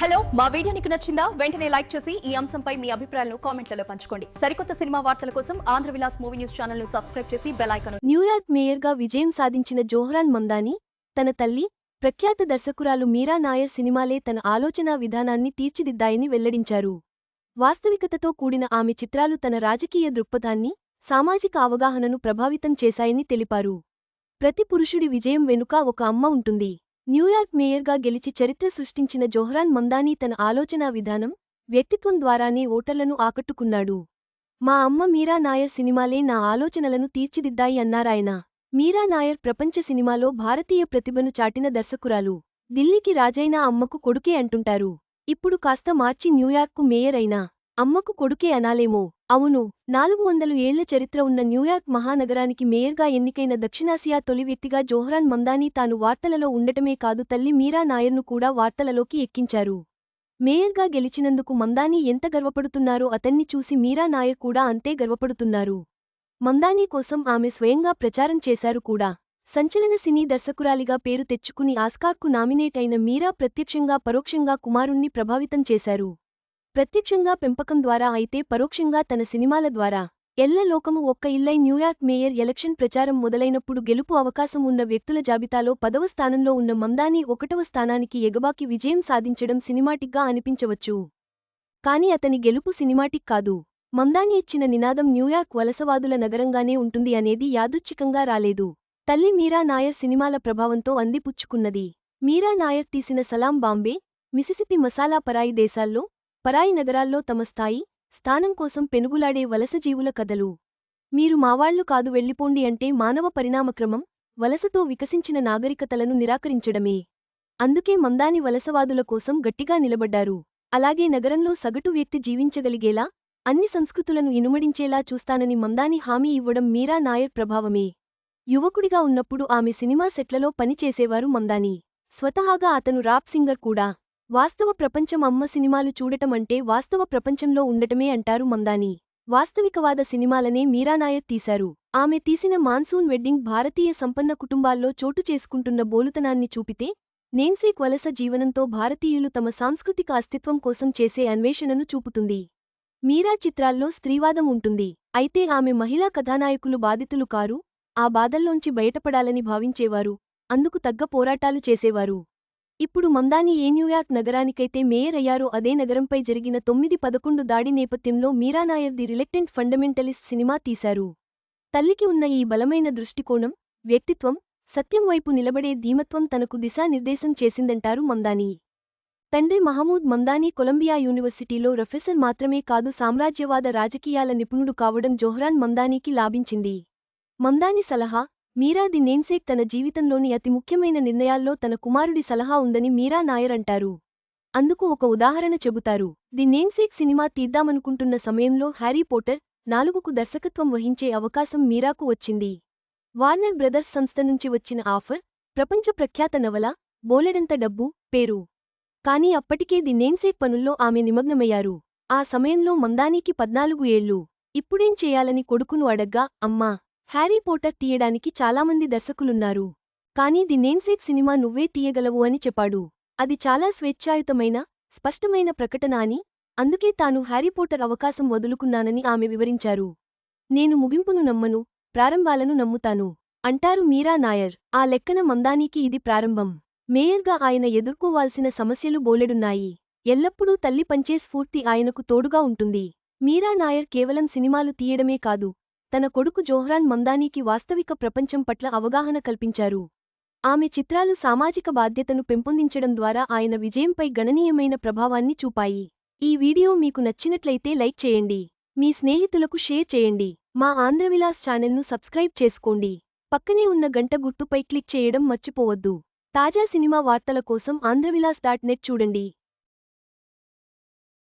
Hello మా video నీకు నచ్చిందా? వెంటనే లైక్ చేసి ఈ అంశంపై మీ అభిప్రాయాలను కామెంట్లలో పంచుకోండి. సరికొత్త సినిమా వార్తల కోసం ఆంధ్ర విలాస్ మూవీ న్యూస్ ఛానల్ను సబ్స్క్రైబ్ చేసి బెల్ ఐకాన్ న్యూయార్క్ మేయర్గా విజయం సాధించిన జోహ్రాన్ మందాని తన తల్లి ప్రఖ్యాత దర్శకురాలు మీరా నాయర్ సినిమాలే తన ఆలోచనా విధానాన్ని తీర్చిదిద్దాయని వెల్లడించారు. వాస్తవికతతో కూడిన ఆమె చిత్రాలు తన రాజకీయ దృక్పథాన్ని సామాజిక అవగాహనను ప్రభావితం చేశాయని తెలిపారు. ప్రతి పురుషుడి విజయం వెనుక ఒక అమ్మ ఉంటుంది. న్యూయార్క్ మేయర్గా గెలిచి చరిత్ర సృష్టించిన జోహ్రాన్ మందానీ తన ఆలోచనా విధానం వ్యక్తిత్వం ద్వారానే ఓటర్లను ఆకట్టుకున్నాడు. మా అమ్మ మీరా నాయర్ సినిమాలే నా ఆలోచనలను తీర్చిదిద్దాయి అన్నారాయన. మీరా నాయర్ ప్రపంచ సినిమాలో భారతీయ ప్రతిభను చాటిన దర్శకురాలు. ఢిల్లీకి రాజైన అమ్మకు కొడుకే అంటుంటారు. ఇప్పుడు కాస్త మార్చి న్యూయార్క్కు మేయర్ అయినా అమ్మకు కొడుకే అనాలేమో. అవును నాలుగు వందలు ఏళ్ళ చరిత్ర ఉన్న న్యూయార్క్ మహానగరానికి మేయర్గా ఎన్నికైన దక్షిణాసియా తొలి వ్యక్తిగా జోహ్రాన్ మందానీ తాను వార్తలలో ఉండటమే కాదు తల్లి మీరా నాయర్ను కూడా వార్తలలోకి ఎక్కించారు. మేయర్గా గెలిచినందుకు మందానీ ఎంత గర్వపడుతున్నారో అతన్ని చూసి మీరా నాయర్ కూడా అంతే గర్వపడుతున్నారు. మందానీ కోసం ఆమె స్వయంగా ప్రచారం చేశారు కూడా. సంచలన సినీ దర్శకురాలిగా పేరు తెచ్చుకుని ఆస్కార్కు నామినేట్ అయిన మీరా ప్రత్యక్షంగా పరోక్షంగా కుమారుణ్ణి ప్రభావితం చేశారు. ప్రత్యక్షంగా పెంపకం ద్వారా అయితే పరోక్షంగా తన సినిమాల ద్వారా ఎల్లలోకము ఒక్క ఇల్లై న్యూయార్క్ మేయర్ ఎలక్షన్ ప్రచారం మొదలైనప్పుడు గెలుపు అవకాశం ఉన్న వ్యక్తుల జాబితాలో పదవ స్థానంలో ఉన్న మందానీ ఒకటవ స్థానానికి ఎగబాకి విజయం సాధించడం సినిమాటిక్గా అనిపించవచ్చు. కాని అతని గెలుపు సినిమాటిక్ కాదు. మందాని ఇచ్చిన నినాదం న్యూయార్క్ వలసవాదుల నగరంగానే ఉంటుంది అనేది యాదృచ్ఛికంగా రాలేదు. తల్లి మీరా నాయర్ సినిమాల ప్రభావంతో అందిపుచ్చుకున్నది. మీరా నాయర్ తీసిన సలాం బాంబే మిసిసిపి మసాలా పరాయి దేశాల్లో పరాయి నగరాల్లో తమ స్థాయి స్థానం కోసం పెనుగులాడే వలసజీవుల కథలు. మీరు మావాళ్ళు కాదు వెళ్ళిపోండి అంటే మానవ పరిణామక్రమం వలసతో వికసించిన నాగరికతలను నిరాకరించడమే. అందుకే మందాని వలసవాదుల కోసం గట్టిగా నిలబడ్డారు. అలాగే నగరంలో సగటు వ్యక్తి జీవించగలిగేలా అన్ని సంస్కృతులను ఇనుమడించేలా చూస్తానని మందాని హామీ ఇవ్వడం మీరా నాయర్ ప్రభావమే. యువకుడిగా ఉన్నప్పుడు ఆమె సినిమా సెట్లలో పనిచేసేవారు మందాని. స్వతహాగా అతను రాప్ సింగర్ కూడా. వాస్తవ ప్రపంచం అమ్మ సినిమాలు చూడటం అంటే వాస్తవ ప్రపంచంలో ఉండటమే అంటారు మందాని. వాస్తవికవాద సినిమాలనే మీరానాయర్ తీశారు. ఆమె తీసిన మాన్సూన్ వెడ్డింగ్ భారతీయ సంపన్న కుటుంబాల్లో చోటు చేసుకుంటున్న బోలుతనాన్ని చూపితే నేన్సీ వలస జీవనంతో భారతీయులు తమ సాంస్కృతిక అస్తిత్వం కోసం చేసే అన్వేషణను చూపుతుంది. మీరా చిత్రాల్లో స్త్రీవాదం ఉంటుంది. అయితే ఆమె మహిళా కథానాయకులు బాధితులు కారు ఆ బాధల్లోంచి బయటపడాలని భావించేవారు అందుకు తగ్గ పోరాటాలు చేసేవారు. ఇప్పుడు మందాని ఏ న్యూయార్క్ నగరానికైతే మేయర్ అయ్యారో అదే నగరంపై జరిగిన తొమ్మిది పదకొండు దాడి నేపథ్యంలో మీరానాయర్ ది రిలెక్టెంట్ ఫండమెంటలిస్ట్ సినిమా తీశారు. తల్లికి ఉన్న ఈ బలమైన దృష్టికోణం వ్యక్తిత్వం సత్యం వైపు నిలబడే ధీమత్వం తనకు దిశానిర్దేశం చేసిందంటారు మందాని. తండ్రి మహమూద్ మందానీ కొలంబియా యూనివర్సిటీలో ప్రొఫెసర్ మాత్రమే కాదు సామ్రాజ్యవాద రాజకీయాల నిపుణుడు కావడం జోహ్రాన్ మందానీకి లాభించింది. మందాని సలహా మీరా ది నేన్సేక్ తన జీవితంలోని అతి ముఖ్యమైన నిర్ణయాల్లో తన కుమారుడి సలహా ఉందని మీరా నాయర్ అంటారు. అందుకు ఒక ఉదాహరణ చెబుతారు. ది నేమ్సేక్ సినిమా తీద్దామనుకుంటున్న సమయంలో హ్యారీ పోటర్ నాలుగుకు దర్శకత్వం వహించే అవకాశం మీరాకు వచ్చింది. వార్నర్ బ్రదర్స్ సంస్థ నుంచి వచ్చిన ఆఫర్ ప్రపంచ ప్రఖ్యాత నవల బోలెడంత డబ్బు పేరు. కాని అప్పటికే ది నేమ్సేక్ పనుల్లో ఆమె నిమగ్నమయ్యారు. ఆ సమయంలో మందానీకి పద్నాలుగు ఏళ్ళు. ఇప్పుడేం చేయాలని కొడుకును అడగ్గా అమ్మా! హ్యారీ పోటర్ తీయడానికి చాలామంది దర్శకులున్నారు. కానీ ది నేమ్సేక్ సినిమా నువ్వే తీయగలవు అని చెప్పాడు. అది చాలా స్వేచ్ఛాయుతమైన స్పష్టమైన ప్రకటన అని అందుకే తాను హ్యారీ పోటర్ అవకాశం వదులుకున్నానని ఆమె వివరించారు. నేను ముగింపును నమ్మను ప్రారంభాలను నమ్ముతాను అంటారు మీరా నాయర్. ఆ లెక్కన మందానీకి ఇది ప్రారంభం. మేయర్గా ఆయన ఎదుర్కోవాల్సిన సమస్యలు బోలెడున్నాయి. ఎల్లప్పుడూ తల్లి పంచే స్ఫూర్తి ఆయనకు తోడుగా ఉంటుంది. మీరా నాయర్ కేవలం సినిమాలు తీయడమే కాదు తన కొడుకు జోహ్రాన్ మందానీకి వాస్తవిక ప్రపంచం పట్ల అవగాహన కల్పించారు. ఆమె చిత్రాలు సామాజిక బాధ్యతను పెంపొందించడం ద్వారా ఆయన విజయంపై గణనీయమైన ప్రభావాన్ని చూపాయి. ఈ వీడియో మీకు నచ్చినట్లయితే లైక్ చేయండి. మీ స్నేహితులకు షేర్ చేయండి. మా ఆంధ్రవిలాస్ ఛానల్ను సబ్స్క్రైబ్ చేసుకోండి. పక్కనే ఉన్న గంట గుర్తుపై క్లిక్ చేయడం మర్చిపోవద్దు. తాజా సినిమా వార్తల కోసం ఆంధ్రవిలాస్ డాట్ నెట్ చూడండి.